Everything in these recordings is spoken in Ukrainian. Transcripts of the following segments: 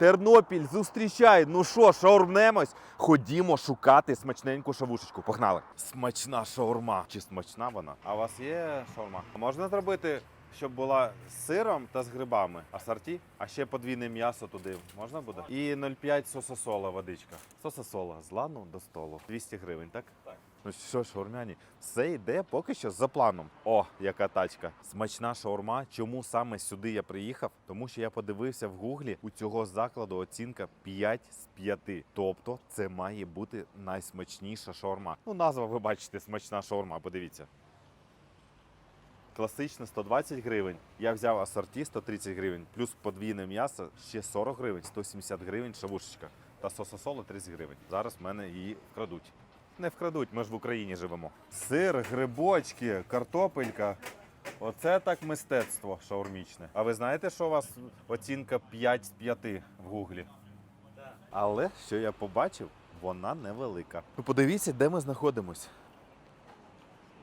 Тернопіль зустрічай. Ну що, шаурмнемось? Ходімо шукати смачненьку шавушечку. Погнали. Смачна шаурма. Чи смачна вона? А у вас є шаурма? Можна зробити, щоб була з сиром та з грибами. Асорті, а ще подвійне м'ясо туди можна буде? І 0,5 сососола водичка. Сососола з лану до столу. 200 гривень, так? Так. Ну що, ж, шаурмяні, все йде поки що за планом. О, яка тачка. Смачна шаурма. Чому саме сюди я приїхав? Тому що я подивився в гуглі у цього закладу оцінка 5 з 5. Тобто це має бути найсмачніша шаурма. Ну, назва ви бачите, смачна шаурма. Подивіться. Класична 120 гривень. Я взяв асорті 130 гривень, плюс подвійне м'ясо ще 40 гривень, 170 гривень шавушечка. Та сососоло 30 гривень. Зараз в мене її вкрадуть. Не вкрадуть, ми ж в Україні живемо. Сир, грибочки, картопелька. Оце так мистецтво шаурмічне. А ви знаєте, що у вас оцінка 5 з 5 в гуглі? Але що я побачив, вона невелика. Ну подивіться, де ми знаходимось.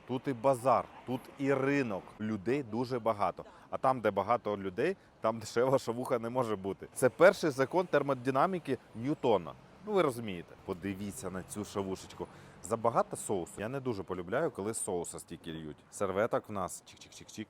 Тут і базар, тут і ринок. Людей дуже багато. А там, де багато людей, там дешева шавуха не може бути. Це перший закон термодинаміки Ньютона. Ну ви розумієте. Подивіться на цю шавушечку. Забагато соусу. Я не дуже полюбляю, коли соуса стільки льють. Серветок в нас чик-чик-чик-чик.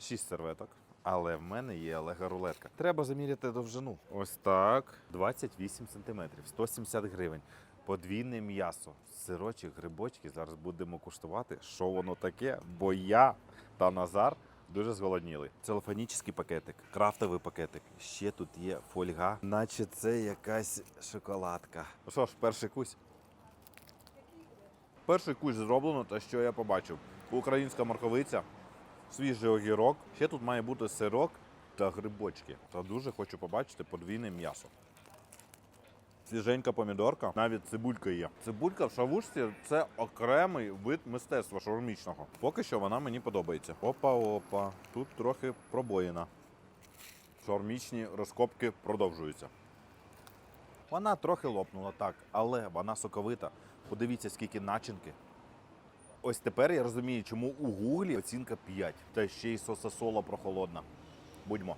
Шість серветок. Але в мене є лего рулетка. Треба заміряти довжину. Ось так. 28 сантиметрів, 170 гривень. Подвійне м'ясо, сирочок, грибочки. Зараз будемо куштувати, що воно таке, бо я та Назар дуже зголодніли. Целофанічний пакетик, крафтовий пакетик. Ще тут є фольга, наче це якась шоколадка. Ну що ж, перший кусь. Перший кусь зроблено, те, що я побачив. Українська морковиця, свіжий огірок. Ще тут має бути сирок та грибочки. Та дуже хочу побачити подвійне м'ясо. Свіженька помідорка, навіть цибулька є. Цибулька в шавушці це окремий вид мистецтва шаурмічного. Поки що вона мені подобається. Опа-опа. Тут трохи пробоїна. Шаурмічні розкопки продовжуються. Вона трохи лопнула, так, але вона соковита. Подивіться, скільки начинки. Ось тепер я розумію, чому у гуглі оцінка 5. Та ще й соса-сола прохолодна. Будьмо.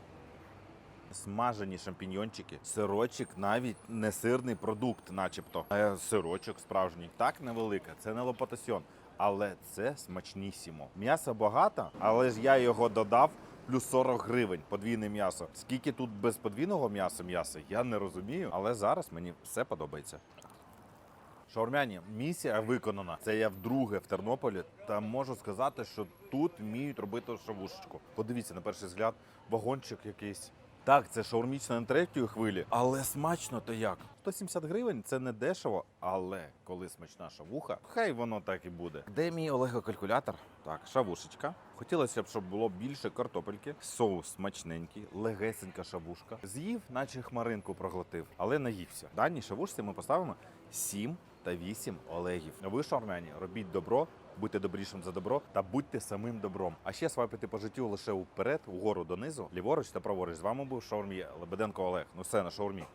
Смажені шампіньйончики, сирочок навіть не сирний продукт, начебто. А сирочок справжній. Так невелика, це не лопатасьон, але це смачнісімо. М'яса багато, але ж я його додав. Плюс 40 гривень подвійне м'ясо. Скільки тут без подвійного м'яса м'яса, я не розумію, але зараз мені все подобається. Шаурмяні, місія виконана. Це я вдруге в Тернополі. Та можу сказати, що тут вміють робити шавушечку. Подивіться на перший взгляд, вагончик якийсь. Так, це шаурмічна на третьої хвилі, але смачно то як. 170 гривень це не дешево, але коли смачна шавуха, хай воно так і буде. Де мій Олего-калькулятор? Так, шавушечка. Хотілося б, щоб було більше картопельки, соус смачненький, легесенька шавушка. З'їв, наче хмаринку проглотив, але наївся. Даній шавушці ми поставимо 7 та 8 олегів. Ви, шаурмяні, робіть добро, будьте добрішим за добро та будьте самим добром. А ще свайпити по життю лише вперед, угору донизу, ліворуч та праворуч. З вами був шаурмі Лебеденко Олег. Ну все на шаурмі.